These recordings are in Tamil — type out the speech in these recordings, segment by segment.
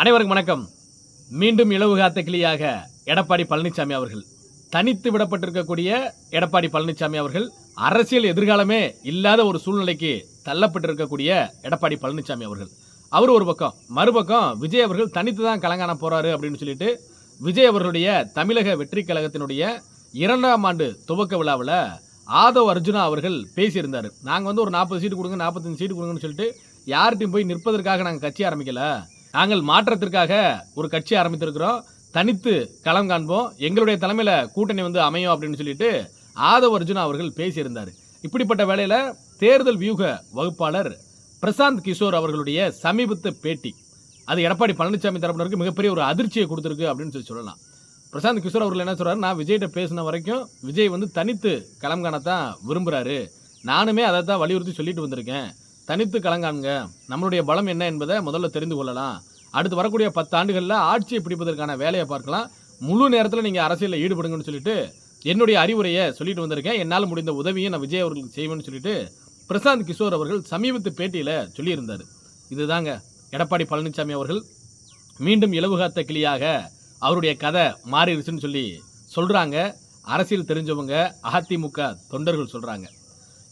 அனைவருக்கும் வணக்கம். மீண்டும் இளவு காத்த கிளியாக எடப்பாடி பழனிசாமி அவர்கள். தனித்து விடப்பட்டிருக்கக்கூடிய எடப்பாடி பழனிசாமி அவர்கள் அரசியல் எதிர்காலமே இல்லாத ஒரு சூழ்நிலைக்கு தள்ளப்பட்டிருக்கக்கூடிய எடப்பாடி பழனிசாமி அவர்கள். அவர் ஒரு பக்கம் மறுபக்கம் விஜய் அவர்கள் தனித்து தான் கலங்கான போகிறாரு அப்படின்னு சொல்லிட்டு விஜய் அவர்களுடைய தமிழக வெற்றி கழகத்தினுடைய இரண்டாம் ஆண்டு துவக்க விழாவில் ஆதவ் அர்ஜுனா அவர்கள் பேசியிருந்தார். நாங்கள் வந்து ஒரு நாற்பது சீட்டு கொடுங்க நாற்பத்தஞ்சு சீட்டு கொடுங்கன்னு சொல்லிட்டு யார்கிட்டையும் போய் நிற்பதற்காக நாங்கள் கட்சி ஆரம்பிக்கலை. நாங்கள் மாற்றத்திற்காக ஒரு கட்சி ஆரம்பித்திருக்கிறோம். தனித்து களம் காண்போம். எங்களுடைய தலைமையில் கூட்டணி வந்து அமையும் அப்படின்னு சொல்லிட்டு ஆதவ அர்ஜுனா அவர்கள் பேசியிருந்தார். இப்படிப்பட்ட வேலையில் தேர்தல் வியூக வகுப்பாளர் பிரசாந்த் கிஷோர் அவர்களுடைய சமீபத்த பேட்டி. அது எடப்பாடி பழனிசாமி தரப்பினருக்கு மிகப்பெரிய ஒரு அதிர்ச்சியை கொடுத்துருக்கு அப்படின்னு சொல்லி சொல்லலாம். பிரசாந்த் கிஷோர் அவர்கள் என்ன சொல்கிறார் நான் விஜய்கிட்ட பேசின வரைக்கும் விஜய் வந்து தனித்து களம் காணத்தான் விரும்புகிறாரு நானுமே அதை தான் வலியுறுத்தி சொல்லிட்டு வந்திருக்கேன். தனித்து களங்காணுங்க நம்மளுடைய பலம் என்ன என்பதை முதல்ல தெரிந்து கொள்ளலாம். அடுத்து வரக்கூடிய பத்து ஆண்டுகளில் ஆட்சியை பிடிப்பதற்கான வேலையை பார்க்கலாம். முழு நேரத்தில் நீங்கள் அரசியலில் ஈடுபடுங்கன்னு சொல்லிட்டு என்னுடைய அறிவுரையை சொல்லிட்டு வந்திருக்கேன். என்னால் முடிந்த உதவியை நான் விஜய் அவர்களுக்கு செய்வேன்னு சொல்லிட்டு பிரசாந்த் கிஷோர் அவர்கள் சமீபத்து பேட்டியில் சொல்லியிருந்தார். இதுதாங்க எடப்பாடி பழனிசாமி அவர்கள் மீண்டும் இலவுகாத்த கிளியாக அவருடைய கதை மாறிடுச்சுன்னு சொல்லி சொல்கிறாங்க அரசியல் தெரிஞ்சவங்க அதிமுக தொண்டர்கள் சொல்கிறாங்க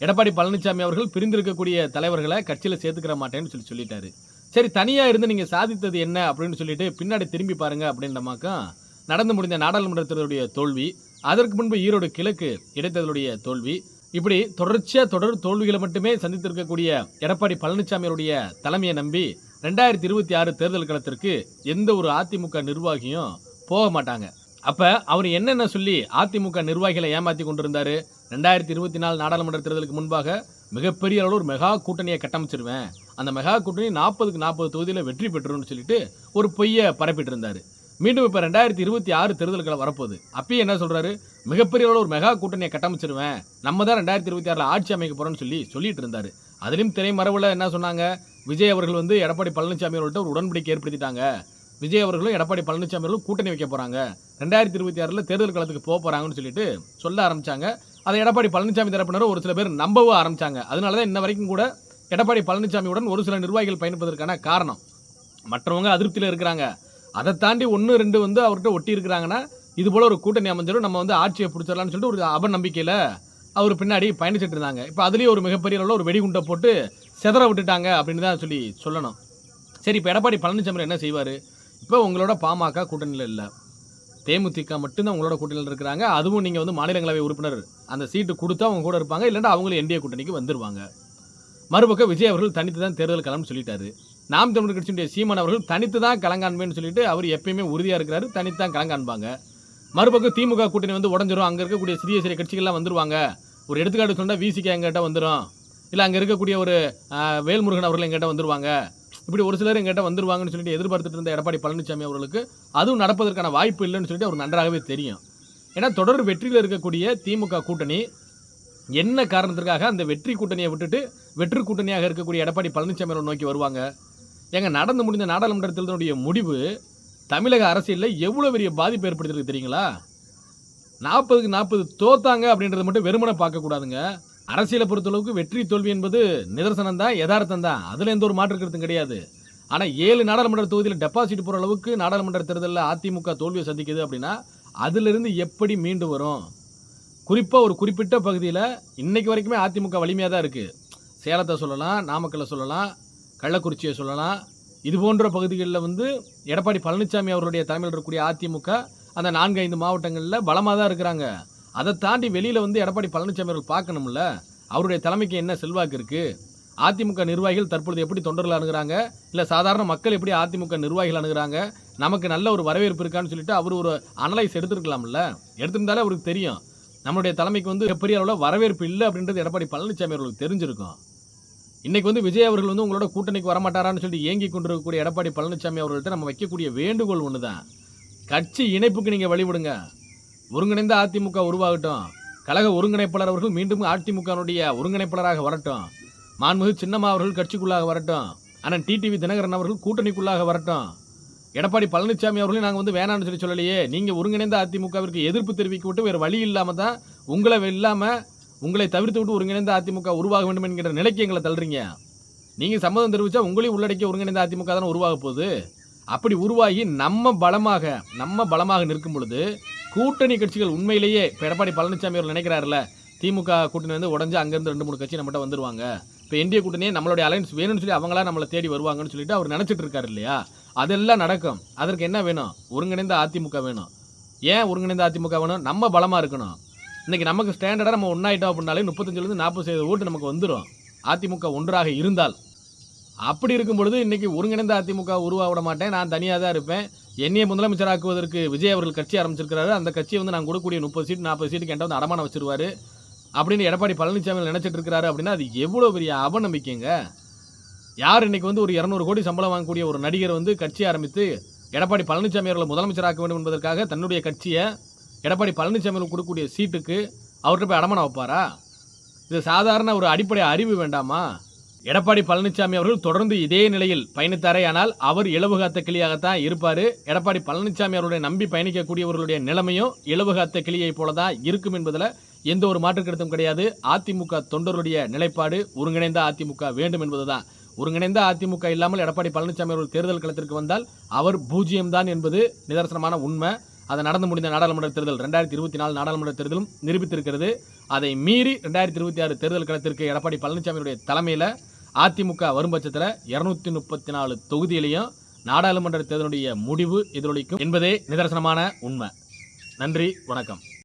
எடப்பாடி பழனிசாமி அவர்கள் பிரிந்திருக்கக்கூடிய தலைவர்களை கட்சியில் சேர்த்துக்கிற மாட்டேன்னு சொல்லி சொல்லிட்டாரு. சரி தனியாக இருந்து நீங்கள் சாதித்தது என்ன அப்படின்னு சொல்லிட்டு பின்னாடி திரும்பி பாருங்க அப்படின்றமாக்கம் நடந்து முடிந்த நாடாளுமன்றத்தினுடைய தோல்வி அதற்கு முன்பு ஈரோடு கிழக்கு இடைத்தேர்தலுடைய தோல்வி இப்படி தொடர்ச்சியாக தொடர் தோல்விகளை மட்டுமே சந்தித்திருக்கக்கூடிய எடப்பாடி பழனிசாமியுடைய தலைமையை நம்பி ரெண்டாயிரத்தி இருபத்தி ஆறு தேர்தல் களத்திற்கு எந்த ஒரு அதிமுக நிர்வாகியும் போக மாட்டாங்க. அப்போ அவர் என்னென்ன சொல்லி அதிமுக நிர்வாகிகளை ஏமாத்தி கொண்டிருந்தார்? ரெண்டாயிரத்தி இருபத்தி நாலு நாடாளுமன்ற தேர்தலுக்கு முன்பாக மிகப்பெரிய அளவில் ஒரு மெகா கூட்டணியை கட்டமைச்சிருவேன். அந்த மெகா கூட்டணி நாற்பதுக்கு நாற்பது தொகுதியில் வெற்றி பெற்றுருன்னு சொல்லிட்டு ஒரு பொய்யை பரப்பிட்டு இருந்தார் மீண்டும் இப்போ ரெண்டாயிரத்தி இருபத்தி ஆறு தேர்தல்களை வரப்போகுது. அப்பயும் என்ன சொல்கிறாரு மிகப்பெரிய அளவில் ஒரு மெகா கூட்டணியை கட்டமைச்சிருவேன். நம்ம தான் ரெண்டாயிரத்தி இருபத்தி ஆறில் ஆட்சி அமைக்க போகிறோம்னு சொல்லி சொல்லிட்டு இருந்தார். அதுலேயும் திரைமரவில் என்ன சொன்னாங்க? விஜய் அவர்கள் வந்து எடப்பாடி பழனிசாமி அவர்கள்ட்ட ஒரு உடன்படிக்கை ஏற்படுத்திட்டாங்க. விஜய் அவர்களும் எடப்பாடி பழனிசாமி அவர்களும் கூட்டணி வைக்க போகிறாங்க ரெண்டாயிரத்தி இருபத்தி ஆறில் தேர்தல் களத்துக்கு போக போகிறாங்கன்னு சொல்லிட்டு சொல்ல ஆரம்பித்தாங்க அதை எடப்பாடி பழனிசாமி தரப்பினரும் ஒரு சில பேர் நம்பவும் ஆரம்பித்தாங்க அதனால தான் இன்ன வரைக்கும் கூட எடப்பாடி பழனிசாமியுடன் ஒரு சில நிர்வாகிகள் பயணிப்பதற்கான காரணம். மற்றவங்க அதிருப்தியில் இருக்கிறாங்க. அதை தாண்டி ஒன்று ரெண்டு வந்து அவர்கிட்ட ஒட்டி இருக்கிறாங்கன்னா இது போல ஒரு கூட்டணி அமைஞ்சிடும் நம்ம வந்து ஆட்சியை பிடிச்சிடலாம்னு சொல்லிட்டு ஒரு அபநம்பிக்கையில் அவர் பின்னாடி பயணிச்சுட்டு இருந்தாங்க. இப்போ அதுலேயும் ஒரு மிகப்பெரிய அளவில் ஒரு வெடிகுண்டை போட்டு செதற விட்டுட்டாங்க அப்படின்னு தான் சொல்லி சொல்லணும். சரி இப்போ எடப்பாடி பழனிசாமி என்ன செய்வார்? இப்போ உங்களோட பாமக கூட்டணியில் இல்லை. தேமுதிக மட்டும்தான் உங்களோட கூட்டணியில் இருக்கிறாங்க. அதுவும் நீங்கள் வந்து மாநிலங்களவை உறுப்பினர் அந்த சீட்டு கொடுத்தா அவங்க கூட இருப்பாங்க. இல்லைன்னா அவங்களும் என்டிஏ கூட்டணிக்கு வந்துருவாங்க. மறுபக்கம் விஜய் அவர்கள் தனித்து தான் தேர்தல் களம்னு சொல்லிட்டாரு. நாம் தமிழர் கட்சியுடைய சீமான் அவர்கள் தனித்து தான் கலங்காண்பேன்னு சொல்லிட்டு அவர் எப்பயுமே உறுதியாக இருக்கிறாரு. தனித்து தான் கலங்காண்பாங்க. மறுபக்கம் திமுக கூட்டணி வந்து உடஞ்சிரும். அங்கே இருக்கக்கூடிய சிறிய சிறிய கட்சிகள்லாம் வந்துருவாங்க. ஒரு எடுத்துக்காட்டு சொன்னால் விசிகே எங்கிட்ட வந்துடும் இல்லை அங்கே இருக்கக்கூடிய ஒரு வேல்முருகன் அவர்கள் எங்கிட்ட வந்துருவாங்க. இப்படி ஒரு சிலர் எங்கிட்ட வந்துருவாங்கன்னு சொல்லிட்டு எதிர்பார்த்துட்டு இருந்த எடப்பாடி பழனிசாமி அவர்களுக்கு அதுவும் நடப்பதற்கான வாய்ப்பு இல்லைன்னு சொல்லிட்டு அவர் நன்றாகவே தெரியும். ஏன்னா தொடர் வெற்றியில் இருக்கக்கூடிய திமுக கூட்டணி என்ன காரணத்திற்காக அந்த வெற்றி கூட்டணியை விட்டுட்டு வெற்றி கூட்டணியாக இருக்கக்கூடிய எடப்பாடி பழனிசாமி அவர்கள் நோக்கி வருவாங்க? எங்க நடந்து முடிந்த நாடாளுமன்ற தேர்தலுடைய முடிவு தமிழக அரசியலில் எவ்வளோ பெரிய பாதிப்பு ஏற்படுத்தியிருக்கு தெரியுங்களா? நாற்பதுக்கு நாற்பது தோத்தாங்க அப்படின்றத மட்டும் வெறுமனை பார்க்கக்கூடாதுங்க. அரசியலை பொறுத்தளவுக்கு வெற்றி தோல்வி என்பது நிதர்சனம் தான் யதார்த்தம் தான். அதில் எந்த ஒரு மாற்று கருத்தும் கிடையாது. ஆனால் ஏழு நாடாளுமன்ற தொகுதியில் டெபாசிட் போகிற அளவுக்கு நாடாளுமன்ற தேர்தலில் அதிமுக தோல்வியை சந்திக்குது அப்படின்னா அதிலிருந்து எப்படி மீண்டு வரும்? குறிப்பாக ஒரு குறிப்பிட்ட பகுதியில் இன்றைக்கு வரைக்குமே அதிமுக வலிமையாக தான் இருக்குது சேலத்தை சொல்லலாம் நாமக்கல்லை சொல்லலாம் கள்ளக்குறிச்சியை சொல்லலாம். இது போன்ற பகுதிகளில் வந்து எடப்பாடி பழனிசாமி அவருடைய தலைமையில் இருக்கக்கூடிய அதிமுக அந்த நான்கு ஐந்து மாவட்டங்களில் பலமாக தான் இருக்கிறாங்க. அதை தாண்டி வெளியில் வந்து எடப்பாடி பழனிசாமி அவர்கள் பார்க்கணும்ல? அவருடைய தலைமைக்கு என்ன செல்வாக்கு இருக்குது அதிமுக நிர்வாகிகள் தற்பொழுது எப்படி தொண்டர்கள் அணுகிறாங்க? இல்லை சாதாரண மக்கள் எப்படி அதிமுக நிர்வாகிகள் அணுகிறாங்க? நமக்கு நல்ல ஒரு வரவேற்பு இருக்கான்னு சொல்லிட்டு அவர் ஒரு அனலைஸ் எடுத்திருக்கலாம்ல? எடுத்திருந்தாலே அவருக்கு தெரியும். நம்மளுடைய தலைமைக்கு வந்து பெரிய அளவில் வரவேற்பு இல்லை அப்படின்றது எடப்பாடி பழனிசாமி அவர்களுக்கு தெரிஞ்சிருக்கும். இன்றைக்கி வந்து விஜய் அவர்கள் வந்து உங்களோட கூட்டணிக்கு வரமாட்டாரான்னு சொல்லி ஏங்கி கொண்டிருக்கக்கூடிய எடப்பாடி பழனிசாமி அவர்கள்ட்ட நம்ம வைக்கக்கூடிய வேண்டுகோள் ஒன்று தான் கட்சி இணைப்புக்கு நீங்கள் வழிவிடுங்க. ஒருங்கிணைந்த அதிமுக உருவாகட்டும். கழக ஒருங்கிணைப்பாளர் அவர்கள் மீண்டும் அதிமுகனுடைய ஒருங்கிணைப்பாளராக வரட்டும். மாண்புமிகு சின்னம்மா அவர்கள் கட்சிக்குள்ளாக வரட்டும். அண்ணன் டிடிவி தினகரன் அவர்கள் கூட்டணிக்குள்ளாக வரட்டும். எடப்பாடி பழனிசாமி அவர்களையும் நாங்கள் வந்து வேணாம்னு சொல்லி சொல்லலையே. நீங்கள் ஒருங்கிணைந்த அதிமுகவிற்கு எதிர்ப்பு தெரிவிக்க விட்டு வேறு வழி இல்லாமல் தான் உங்களை இல்லாமல் உங்களை தவிர்த்து விட்டு ஒருங்கிணைந்த அதிமுக உருவாக வேண்டும் என்கிற நிலைக்கு எங்களை தள்ளுறீங்க. நீங்கள் சம்மதம் தெரிவித்தா உங்களையும் உள்ளடக்கிய ஒருங்கிணைந்த அதிமுக தானே உருவாக போகுது. அப்படி உருவாகி நம்ம பலமாக நம்ம பலமாக நிற்கும் பொழுது கூட்டணி கட்சிகள் உண்மையிலேயே இப்போ எடப்பாடி பழனிசாமி அவர் நினைக்கிறாருல திமுக கூட்டணி வந்து உடஞ்சு அங்கேருந்து ரெண்டு மூணு கட்சி நம்மகிட்ட வந்துருவாங்க. இப்போ என்டிஏ கூட்டணியே நம்மளுடைய அலைன்ஸ் வேணும்னு சொல்லி அவங்களா நம்மளை தேடி வருவாங்கன்னு சொல்லிட்டு அவர் நினச்சிட்டு இருக்காரு இல்லையா? அதெல்லாம் நடக்கும். அதற்கு என்ன வேணும்? ஒருங்கிணைந்த அதிமுக வேணும். ஏன் ஒருங்கிணைந்த அதிமுக வேணும்? நம்ம பலமாக இருக்கணும். இன்றைக்கி நமக்கு ஸ்டாண்டர்டாக நம்ம ஒன்றாயிட்டோம் அப்படின்னாலே முப்பத்தஞ்சுலேருந்து நாற்பது சதவீத ஓட்டு நமக்கு வந்துடும் அதிமுக ஒன்றாக இருந்தால். அப்படி இருக்கும் பொழுது இன்னைக்கு ஒருங்கிணைந்த அதிமுக உருவாக விட மாட்டேன். நான் தனியாக தான் இருப்பேன். என்னைய முதலமைச்சராக்குவதற்கு விஜய் அவர்கள் கட்சி ஆரம்பிச்சிருக்கிறாரு. அந்த கட்சியை வந்து நான் கொடுக்கக்கூடிய முப்பது சீட் நாற்பது சீட்டுக்கு என்கிட்ட வந்து அடமான வச்சிருவாரு. அப்படின்னு எடப்பாடி பழனிசாமி நினச்சிட்டு இருக்கிறாரு அப்படின்னா அது எவ்வளோ பெரிய அவநம்பிக்கைங்க. யார் இன்னைக்கு வந்து ஒரு இரநூறு கோடி சம்பளம் வாங்கக்கூடிய ஒரு நடிகர் வந்து கட்சி ஆரம்பித்து எடப்பாடி பழனிசாமி அவர்களை முதலமைச்சராக்க வேண்டும் என்பதற்காக தன்னுடைய கட்சியை எடப்பாடி பழனிசாமி கொடுக்கக்கூடிய சீட்டுக்கு அவர்கிட்ட போய் அடமானம் வைப்பாரா? இது சாதாரண ஒரு அடிப்படை அறிவு வேண்டாமா? எடப்பாடி பழனிசாமி அவர்கள் தொடர்ந்து இதே நிலையில் பயணித்தாரே ஆனால் அவர் இலவுகாத்த கிளியாகத்தான் இருப்பார். எடப்பாடி பழனிசாமி அவருடைய நம்பி பயணிக்கக்கூடியவர்களுடைய நிலைமையும் இலவுகாத்த கிளியை போல தான் இருக்கும் என்பதில் எந்த ஒரு மாற்று கருத்தும் கிடையாது. அதிமுக தொண்டருடைய நிலைப்பாடு ஒருங்கிணைந்த அதிமுக வேண்டும் என்பதுதான். ஒருங்கிணைந்த அதிமுக இல்லாமல் எடப்பாடி பழனிசாமி அவர்கள் தேர்தல் களத்திற்கு வந்தால் அவர் பூஜ்ஜியம் தான் என்பது நிதர்சனமான உண்மை. அதை நடந்து முடிந்த நாடாளுமன்ற தேர்தல் ரெண்டாயிரத்தி இருபத்தி நாலு நாடாளுமன்ற தேர்தலும் நிரூபித்திருக்கிறது. அதை மீறி ரெண்டாயிரத்தி இருபத்தி ஆறு தேர்தல் களத்திற்கு எடப்பாடி பழனிசாமியுடைய தலைமையில் அதிமுக வரும் பட்சத்தில் இரநூத்தி முப்பத்தி நாலு தொகுதியிலையும் நாடாளுமன்ற தேர்தலுடைய முடிவு எதிரொலிக்கும் என்பதே நிதர்சனமான உண்மை. நன்றி வணக்கம்.